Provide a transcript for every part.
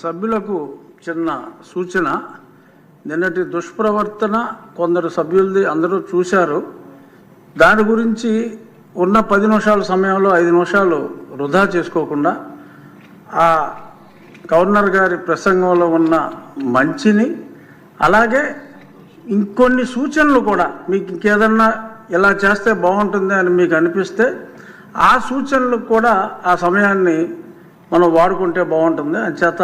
సభ్యులకు చిన్న సూచన నిన్నటి దుష్ప్రవర్తన కొందరు సభ్యులది అందరూ చూశారు. దాని గురించి ఉన్న పది నిమిషాల సమయంలో ఐదు నిమిషాలు వృధా చేసుకోకుండా ఆ గవర్నర్ గారి ప్రసంగంలో ఉన్న మంచిని అలాగే ఇంకొన్ని సూచనలు కూడా మీకు ఇంకేదన్నా ఇలా చేస్తే బాగుంటుంది అని మీకు అనిపిస్తే ఆ సూచనలకు కూడా ఆ సమయాన్ని మనం వాడుకుంటే బాగుంటుంది. అంచేత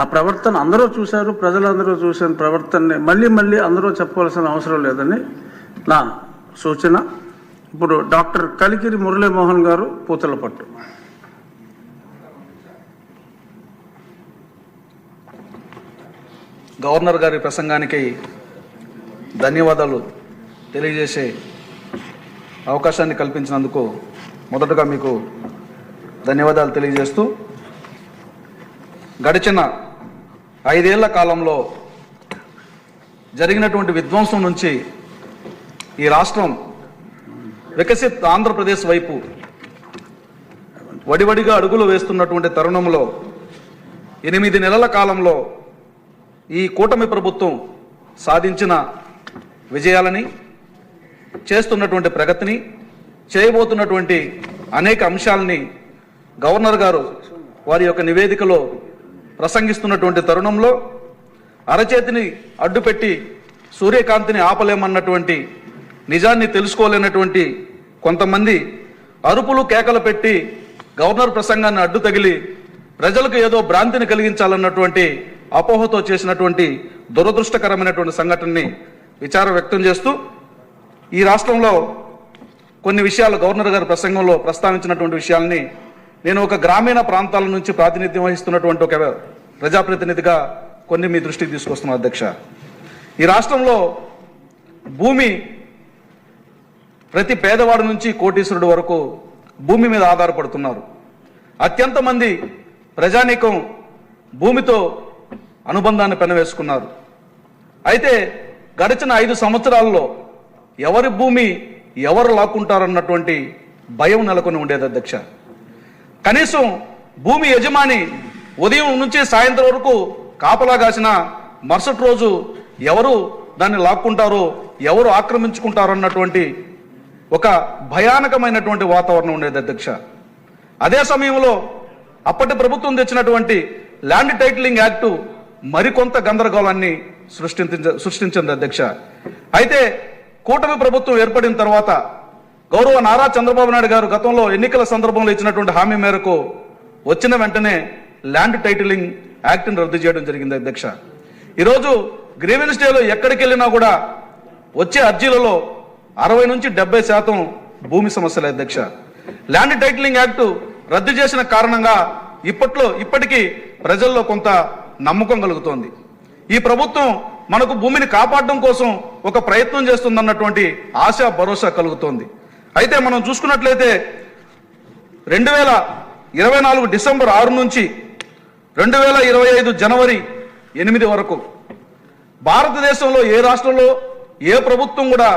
ఆ ప్రవర్తన అందరూ చూశారు ప్రజలందరూ చూసిన ప్రవర్తనని మళ్ళీ మళ్ళీ అందరూ చెప్పవలసిన అవసరం లేదని నా సూచన. ఇప్పుడు డాక్టర్ కలికిరి మురళీమోహన్ గారు పూతలపట్టు గవర్నర్ గారి ప్రసంగానికి ధన్యవాదాలు తెలియజేసే అవకాశాన్ని కల్పించినందుకు మొదటగా మీకు ధన్యవాదాలు తెలియజేస్తూ గడిచిన ఐదేళ్ళ కాలంలో జరిగినటువంటి విధ్వంసం నుంచి ఈ రాష్ట్రం వికసిత్ ఆంధ్రప్రదేశ్ వైపు వడివడిగా అడుగులు వేస్తున్నటువంటి తరుణంలో ఎనిమిది నెలల కాలంలో ఈ కూటమి ప్రభుత్వం సాధించిన విజయాలని చేస్తున్నటువంటి ప్రగతిని చేయబోతున్నటువంటి అనేక అంశాలని గవర్నర్ గారు వారి యొక్క నివేదికలో ప్రసంగిస్తున్నటువంటి తరుణంలో అరచేతిని అడ్డుపెట్టి సూర్యకాంతిని ఆపలేమన్నటువంటి నిజాన్ని తెలుసుకోలేనటువంటి కొంతమంది అరుపులు కేకలు పెట్టి గవర్నర్ ప్రసంగాన్ని అడ్డు తగిలి ప్రజలకు ఏదో భ్రాంతిని కలిగించాలన్నటువంటి అపోహతో చేసినటువంటి దురదృష్టకరమైనటువంటి సంఘటనని విచారం వ్యక్తం చేస్తూ ఈ రాష్ట్రంలో కొన్ని విషయాలు గవర్నర్ గారి ప్రసంగంలో ప్రస్తావించినటువంటి విషయాల్ని నేను ఒక గ్రామీణ ప్రాంతాల నుంచి ప్రాతినిధ్యం వహిస్తున్నటువంటి ఒక ప్రజాప్రతినిధిగా కొన్ని మీ దృష్టికి తీసుకొస్తున్నాను అధ్యక్ష. ఈ రాష్ట్రంలో భూమి ప్రతి పేదవాడి నుంచి కోటీశ్వరుడు వరకు భూమి మీద ఆధారపడుతున్నారు. అత్యంత మంది ప్రజానీకం భూమితో అనుబంధాన్ని పెనవేసుకున్నారు. అయితే గడిచిన ఐదు సంవత్సరాల్లో ఎవరి భూమి ఎవరు లాక్కుంటారన్నటువంటి భయం నెలకొని ఉండేది అధ్యక్ష. కనీసం భూమి యజమాని ఉదయం నుంచి సాయంత్రం వరకు కాపలా కాసిన మరుసటి రోజు ఎవరు దాన్ని లాక్కుంటారో ఎవరు ఆక్రమించుకుంటారో అన్నటువంటి ఒక భయానకమైనటువంటి వాతావరణం ఉండేది అధ్యక్ష. అదే సమయంలో అప్పటి ప్రభుత్వం తెచ్చినటువంటి ల్యాండ్ టైటిలింగ్ యాక్టు మరికొంత గందరగోళాన్ని సృష్టించ సృష్టించింది అధ్యక్ష. అయితే కూటమి ప్రభుత్వం ఏర్పడిన తర్వాత గౌరవ నారా చంద్రబాబు నాయుడు గారు గతంలో ఎన్నికల సందర్భంలో ఇచ్చినటువంటి హామీ మేరకు వచ్చిన వెంటనే ల్యాండ్ టైటిలింగ్ యాక్ట్ని రద్దు చేయడం జరిగింది అధ్యక్ష. ఈరోజు గ్రీవెన్స్ డేలో ఎక్కడికి వెళ్ళినా కూడా వచ్చే అర్జీలలో అరవై నుంచి డెబ్బై శాతం భూమి సమస్యల అధ్యక్ష. ల్యాండ్ టైటిలింగ్ యాక్టు రద్దు చేసిన కారణంగా ఇప్పట్లో ఇప్పటికీ ప్రజల్లో కొంత నమ్మకం కలుగుతోంది. ఈ ప్రభుత్వం మనకు భూమిని కాపాడడం కోసం ఒక ప్రయత్నం చేస్తుందన్నటువంటి ఆశ భరోసా కలుగుతోంది. అయితే మనం చూసుకున్నట్లయితే రెండు వేల ఇరవై నాలుగు డిసెంబర్ ఆరు నుంచి రెండు వేల ఇరవై ఐదు జనవరి ఎనిమిది వరకు భారతదేశంలో ఏ రాష్ట్రంలో ఏ ప్రభుత్వం కూడా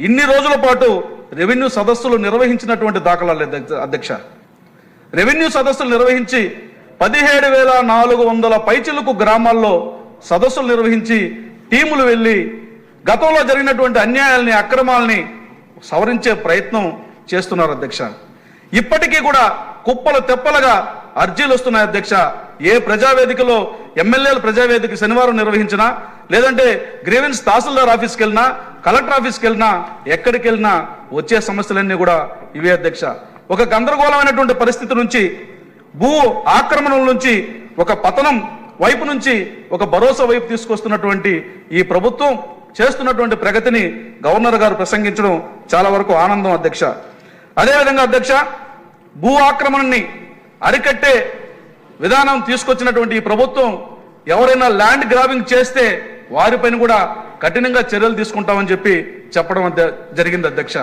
ఇన్ని రోజుల పాటు రెవెన్యూ సదస్సులు నిర్వహించినటువంటి దాఖలాలు అధ్యక్ష- రెవెన్యూ సదస్సులు నిర్వహించి పదిహేడు వేల నాలుగు వందల పైచిలుకు గ్రామాల్లో సదస్సులు నిర్వహించి టీములు వెళ్ళి గతంలో జరిగినటువంటి అన్యాయాల్ని అక్రమాలని సవరించే ప్రయత్నం చేస్తున్నారు అధ్యక్ష. ఇప్పటికీ కూడా కుప్పలు తెప్పలుగా అర్జీలు వస్తున్నాయి అధ్యక్ష. ఏ ప్రజావేదికలో ఎమ్మెల్యేల ప్రజావేదిక శనివారం నిర్వహించినా లేదంటే గ్రీవెన్స్ తహసీల్దార్ ఆఫీస్కి వెళ్ళినా కలెక్టర్ ఆఫీస్కి వెళ్ళినా ఎక్కడికి వెళ్ళినా వచ్చే సమస్యలన్నీ కూడా ఇవే అధ్యక్ష. ఒక గందరగోళమైనటువంటి పరిస్థితి నుంచి భూ ఆక్రమణల నుంచి ఒక పతనం వైపు నుంచి ఒక భరోసా వైపు తీసుకొస్తున్నటువంటి ఈ ప్రభుత్వం చేస్తున్నటువంటి ప్రగతిని గవర్నర్ గారు ప్రసంగించడం చాలా వరకు ఆనందం అధ్యక్ష. అదేవిధంగా అధ్యక్ష భూ ఆక్రమణని అరికట్టే విధానం తీసుకొచ్చినటువంటి ఈ ప్రభుత్వం ఎవరైనా ల్యాండ్ గ్రాబింగ్ చేస్తే వారిపైన కూడా కఠినంగా చర్యలు తీసుకుంటామని చెప్పి చెప్పడం జరిగింది అధ్యక్ష.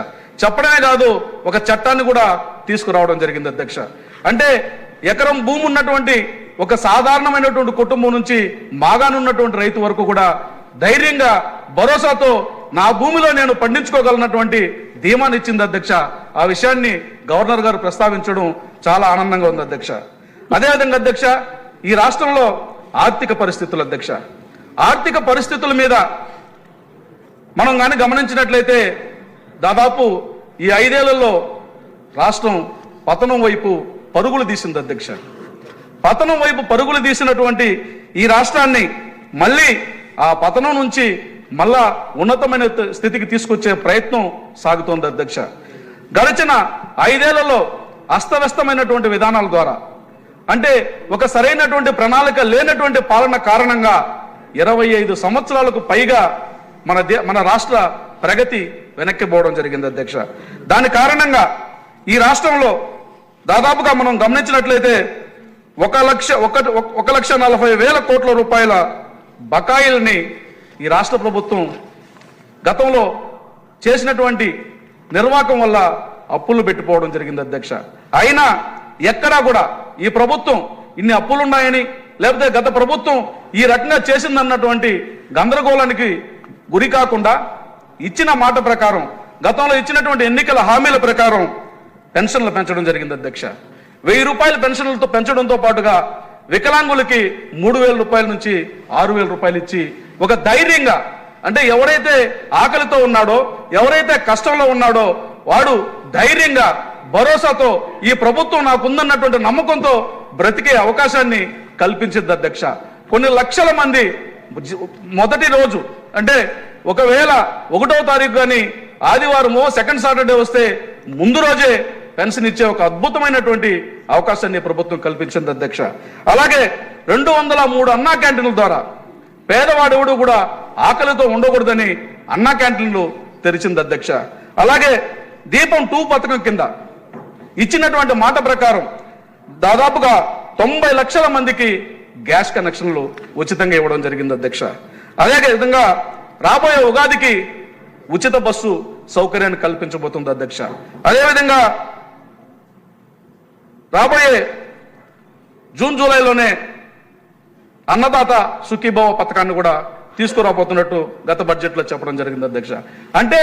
చెప్పడమే కాదు ఒక చట్టాన్ని కూడా తీసుకురావడం జరిగింది అధ్యక్ష. అంటే ఎకరం భూమి ఉన్నటువంటి ఒక సాధారణమైనటువంటి కుటుంబం నుంచి మాగానున్నటువంటి రైతు వరకు కూడా ధైర్యంగా భరోసాతో నా భూమిలో నేను పండించుకోగలనటువంటి ధీమాన్ని ఇచ్చింది అధ్యక్ష. ఆ విషయాన్ని గవర్నర్ గారు ప్రస్తావించడం చాలా ఆనందంగా ఉంది అధ్యక్ష. అదేవిధంగా అధ్యక్ష ఈ రాష్ట్రంలో ఆర్థిక పరిస్థితులు అధ్యక్ష. ఆర్థిక పరిస్థితుల మీద మనం కానీ గమనించినట్లయితే దాదాపు ఈ ఐదేళ్ళలో రాష్ట్రం పతనం వైపు పరుగులు తీసింది అధ్యక్ష. పతనం వైపు పరుగులు తీసినటువంటి ఈ రాష్ట్రాన్ని మళ్ళీ ఆ పతనం నుంచి మళ్ళా ఉన్నతమైన స్థితికి తీసుకొచ్చే ప్రయత్నం సాగుతోంది అధ్యక్ష. గడిచిన ఐదేళ్ళలో అస్తవ్యస్తమైనటువంటి విధానాల ద్వారా అంటే ఒక సరైనటువంటి ప్రణాళిక లేనటువంటి పాలన కారణంగా ఇరవై ఐదు సంవత్సరాలకు పైగా మన దే మన రాష్ట్ర ప్రగతి వెనక్కిపోవడం జరిగింది అధ్యక్ష. దాని కారణంగా ఈ రాష్ట్రంలో దాదాపుగా మనం గమనించినట్లయితే ఒక లక్ష ఒక ఒక లక్ష నలభై వేల కోట్ల రూపాయల బకాయిల్ని ఈ రాష్ట్ర ప్రభుత్వం గతంలో చేసినటువంటి నిర్వాహకం వల్ల అప్పులు పెట్టిపోవడం జరిగింది అధ్యక్ష. అయినా ఎక్కడా కూడా ఈ ప్రభుత్వం ఇన్ని అప్పులున్నాయని లేకపోతే గత ప్రభుత్వం ఈ రకంగా చేసిందన్నటువంటి గందరగోళానికి గురి కాకుండా ఇచ్చిన మాట ప్రకారం గతంలో ఇచ్చినటువంటి ఎన్నికల హామీల ప్రకారం పెన్షన్లు పెంచడం జరిగింది అధ్యక్ష. వెయ్యి రూపాయల పెన్షన్లతో పెంచడంతో పాటుగా వికలాంగులకి మూడు వేల రూపాయల నుంచి ఆరు వేల రూపాయలు ఇచ్చి ఒక ధైర్యంగా అంటే ఎవరైతే ఆకలితో ఉన్నాడో ఎవరైతే కష్టంలో ఉన్నాడో వాడు ధైర్యంగా భరోసాతో ఈ ప్రభుత్వం నాకుందన్నటువంటి నమ్మకంతో బ్రతికే అవకాశాన్ని కల్పించింది అధ్యక్ష. కొన్ని లక్షల మంది మొదటి రోజు అంటే ఒకవేళ ఒకటో తారీఖు కానీ ఆదివారమో సెకండ్ సాటర్డే వస్తే ముందు రోజే పెన్షన్ ఇచ్చే ఒక అద్భుతమైనటువంటి అవకాశాన్ని ప్రభుత్వం కల్పించింది అధ్యక్ష. అలాగే రెండు వందల మూడు అన్నా క్యాంటీన్ల ద్వారా పేదవాడెవడు కూడా ఆకలితో ఉండకూడదని అన్నా క్యాంటీన్లు తెరిచింది అధ్యక్ష. అలాగే దీపం టూ పథకం కింద ఇచ్చినటువంటి మాట ప్రకారం దాదాపుగా తొంభై లక్షల మందికి గ్యాస్ కనెక్షన్లు ఉచితంగా ఇవ్వడం జరిగింది అధ్యక్ష. అదే విధంగా రాబోయే ఉగాదికి ఉచిత బస్సు సౌకర్యాన్ని కల్పించబోతుంది అధ్యక్ష. అదేవిధంగా రాబోయే జూన్ జూలైలోనే అన్నదాత సుఖీభావ పథకాన్ని కూడా తీసుకురాబోతున్నట్టు గత బడ్జెట్లో చెప్పడం జరిగింది అధ్యక్ష. అంటే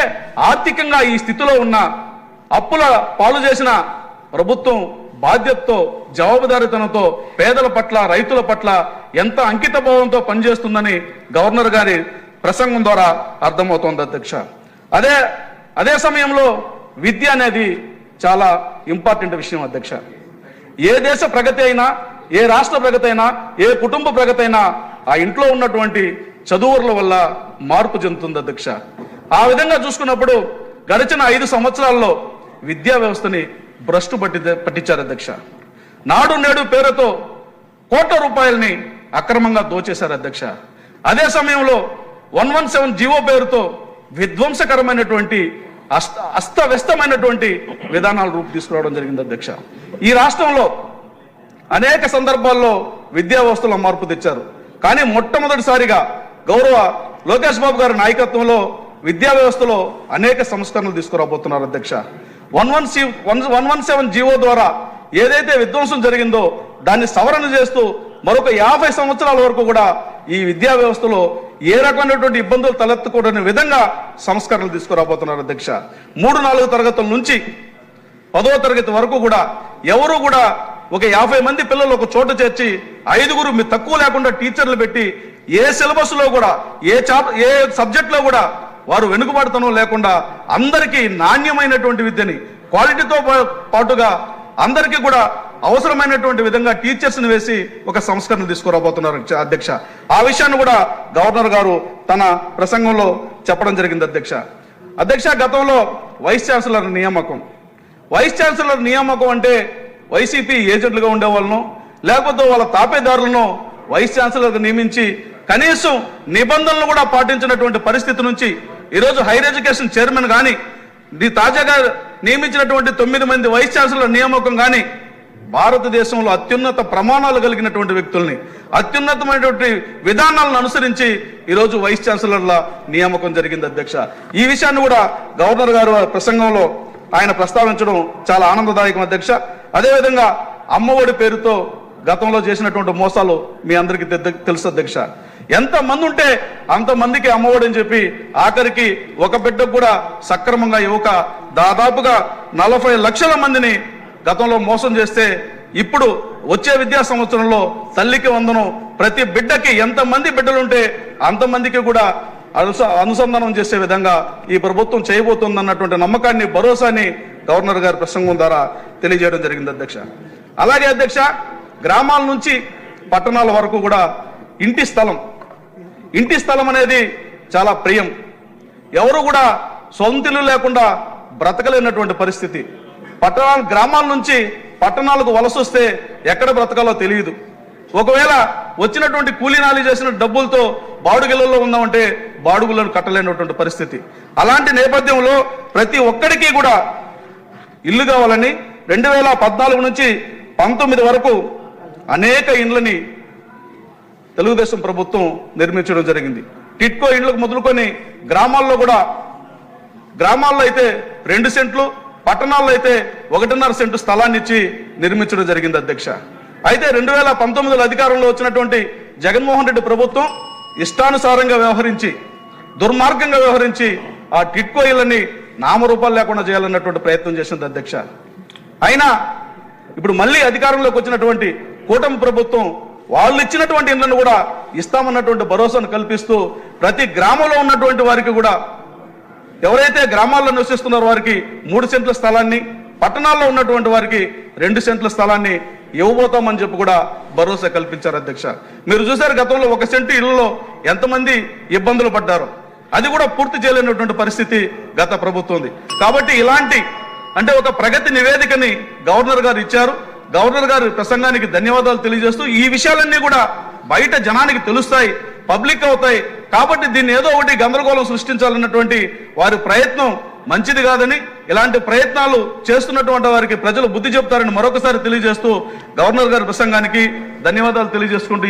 ఆర్థికంగా ఈ స్థితిలో ఉన్న అప్పుల పాలు చేసిన ప్రభుత్వం బాధ్యతతో జవాబుదారితనంతో పేదల పట్ల రైతుల పట్ల ఎంత అంకిత భావంతో పనిచేస్తుందని గవర్నర్ గారి ప్రసంగం ద్వారా అర్థమవుతోంది అధ్యక్ష. అదే అదే సమయంలో విద్య అనేది చాలా ఇంపార్టెంట్ విషయం అధ్యక్ష. ఏ దేశ ప్రగతి అయినా ఏ రాష్ట్ర ప్రగతి అయినా ఏ కుటుంబ ప్రగతి అయినా ఆ ఇంట్లో ఉన్నటువంటి చదువుల వల్ల మార్పు చెందుతుంది అధ్యక్ష. ఆ విధంగా చూసుకున్నప్పుడు గడిచిన ఐదు సంవత్సరాల్లో విద్యా వ్యవస్థని భ్రష్టు పట్టి పట్టించారు అధ్యక్ష. నాడు నేడు పేరుతో కోట్ల రూపాయలని అక్రమంగా దోచేశారు అధ్యక్ష. అదే సమయంలో వన్ వన్ సెవెన్ జీవో పేరుతో విధ్వంసకరమైనటువంటి అస్త అస్తవ్యస్తమైనటువంటి విధానాలు రూపు తీసుకురావడం జరిగింది అధ్యక్ష. ఈ రాష్ట్రంలో అనేక సందర్భాల్లో విద్యా వ్యవస్థలో మార్పు తెచ్చారు. కానీ మొట్టమొదటిసారిగా గౌరవ లోకేష్ బాబు గారి నాయకత్వంలో విద్యా వ్యవస్థలో అనేక సంస్కరణలు తీసుకురాబోతున్నారు అధ్యక్ష. One one C one one one seven GO ద్వారా ఏదైతే విధ్వంసం జరిగిందో దాన్ని సవరణ చేస్తూ మరొక యాభై సంవత్సరాల వరకు కూడా ఈ విద్యా వ్యవస్థలో ఏ రకమైనటువంటి ఇబ్బందులు తలెత్తకూడని విధంగా సంస్కరణలు తీసుకురాబోతున్నారు అధ్యక్ష. మూడు నాలుగు తరగతుల నుంచి పదవ తరగతి వరకు కూడా ఎవరు కూడా ఒక యాభై మంది పిల్లలు ఒక చోట చేర్చి ఐదుగురు మీ తక్కువ లేకుండా టీచర్లు పెట్టి ఏ సిలబస్లో కూడా ఏ చాప్ ఏ సబ్జెక్ట్లో కూడా వారు వెనుకబడతనం లేకుండా అందరికీ నాణ్యమైనటువంటి విద్యని క్వాలిటీతో పా- పాటుగా అందరికీ కూడా అవసరమైనటువంటి విధంగా టీచర్స్ని వేసి ఒక సంస్కరణ తీసుకురాబోతున్నారు అధ్యక్ష- ఆ విషయాన్ని కూడా గవర్నర్ గారు తన ప్రసంగంలో చెప్పడం జరిగింది అధ్యక్ష. అధ్యక్ష గతంలో వైస్ ఛాన్సలర్ నియామకం. వైస్ ఛాన్సలర్ నియామకం అంటే వైసీపీ ఏజెంట్లుగా ఉండే వాళ్ళను లేకపోతే వాళ్ళ తాపేదారులను వైస్ ఛాన్సలర్గా నియమించి కనీసం నిబంధనలు కూడా పాటించినటువంటి పరిస్థితి నుంచి ఈరోజు హైర్ ఎడ్యుకేషన్ చైర్మన్ కానీ ది తాజాగా నియమించినటువంటి తొమ్మిది మంది వైస్ ఛాన్సలర్ నియామకం కానీ భారతదేశంలో అత్యున్నత ప్రమాణాలు కలిగినటువంటి వ్యక్తుల్ని అత్యున్నతమైనటువంటి విధానాలను అనుసరించి ఈరోజు వైస్ ఛాన్సలర్ల నియామకం జరిగింది అధ్యక్ష. ఈ విషయాన్ని కూడా గవర్నర్ గారు ప్రసంగంలో ఆయన ప్రస్తావించడం చాలా ఆనందదాయకం అధ్యక్ష. అదేవిధంగా అమ్మఒడి పేరుతో గతంలో చేసినటువంటి మోసాలు మీ అందరికీ తెలుసు అధ్యక్ష. ఎంతమంది ఉంటే అంతమందికి అమ్మఒడి అని చెప్పి ఆఖరికి ఒక బిడ్డకు కూడా సక్రమంగా యువక దాదాపుగా నలభై లక్షల మందిని గతంలో మోసం చేస్తే ఇప్పుడు వచ్చే విద్యా సంవత్సరంలో తల్లికి వందనం ప్రతి బిడ్డకి ఎంతమంది బిడ్డలుంటే అంతమందికి కూడా అనుస అనుసంధానం చేసే విధంగా ఈ ప్రభుత్వం చేయబోతుందన్నటువంటి నమ్మకాన్ని భరోసాని గవర్నర్ గారి ప్రసంగం ద్వారా తెలియజేయడం జరిగింది అధ్యక్ష. అలాగే అధ్యక్ష గ్రామాల నుంచి పట్టణాల వరకు కూడా ఇంటి స్థలం ఇంటి స్థలం అనేది చాలా ప్రియం. ఎవరు కూడా సొంతిల్లు లేకుండా బ్రతకలేనటువంటి పరిస్థితి. పట్టణాల గ్రామాల నుంచి పట్టణాలకు వలస వస్తే ఎక్కడ బ్రతకాలో తెలియదు. ఒకవేళ వచ్చినటువంటి కూలీనాలి చేసిన డబ్బులతో బాడుగిళ్ళల్లో ఉందామంటే బాడుగులను కట్టలేనటువంటి పరిస్థితి. అలాంటి నేపథ్యంలో ప్రతి ఒక్కడికి కూడా ఇల్లు కావాలని రెండు వేల పద్నాలుగు నుంచి పంతొమ్మిది వరకు అనేక ఇండ్లని తెలుగుదేశం ప్రభుత్వం నిర్మించడం జరిగింది. టిట్కో ఇండ్లకు మొదలుకొని గ్రామాల్లో కూడా గ్రామాల్లో అయితే రెండు సెంట్లు పట్టణాల్లో అయితే ఒకటిన్నర సెంటు స్థలాన్ని ఇచ్చి నిర్మించడం జరిగింది అధ్యక్ష. అయితే రెండు వేల పంతొమ్మిదిలో అధికారంలో వచ్చినటువంటి జగన్మోహన్ రెడ్డి ప్రభుత్వం ఇష్టానుసారంగా వ్యవహరించి దుర్మార్గంగా వ్యవహరించి ఆ టిట్కో ఇళ్ళని నామరూపాలు లేకుండా చేయాలన్నటువంటి ప్రయత్నం చేసింది అధ్యక్ష. అయినా ఇప్పుడు మళ్ళీ అధికారంలోకి వచ్చినటువంటి కూటమి ప్రభుత్వం వాళ్ళు ఇచ్చినటువంటి ఇళ్ళను కూడా ఇస్తామన్నటువంటి భరోసాను కల్పిస్తూ ప్రతి గ్రామంలో ఉన్నటువంటి వారికి కూడా ఎవరైతే గ్రామాల్లో నివసిస్తున్నారో వారికి మూడు సెంట్ల స్థలాన్ని పట్టణాల్లో ఉన్నటువంటి వారికి రెండు సెంట్ల స్థలాన్ని ఇవ్వబోతామని చెప్పి కూడా భరోసా కల్పించారు అధ్యక్ష. మీరు చూశారు గతంలో ఒక సెంటు ఇళ్ళలో ఎంతమంది ఇబ్బందులు పడ్డారు. అది కూడా పూర్తి చేయలేనటువంటి పరిస్థితి గత ప్రభుత్వం ఉంది. కాబట్టి ఇలాంటి అంటే ఒక ప్రగతి నివేదికని గవర్నర్ గారు ఇచ్చారు. గవర్నర్ గారి ప్రసంగానికి ధన్యవాదాలు తెలియజేస్తూ ఈ విషయాలన్నీ కూడా బయట జనానికి తెలుస్తాయి. పబ్లిక్ అవుతాయి. కాబట్టి దీన్ని ఏదో ఒకటి గందరగోళం సృష్టించాలన్నటువంటి వారి ప్రయత్నం మంచిది కాదని ఇలాంటి ప్రయత్నాలు చేస్తున్నటువంటి వారికి ప్రజలు బుద్ధి చెప్తారని మరొకసారి తెలియజేస్తూ గవర్నర్ గారి ప్రసంగానికి ధన్యవాదాలు తెలియజేసుకుంటూ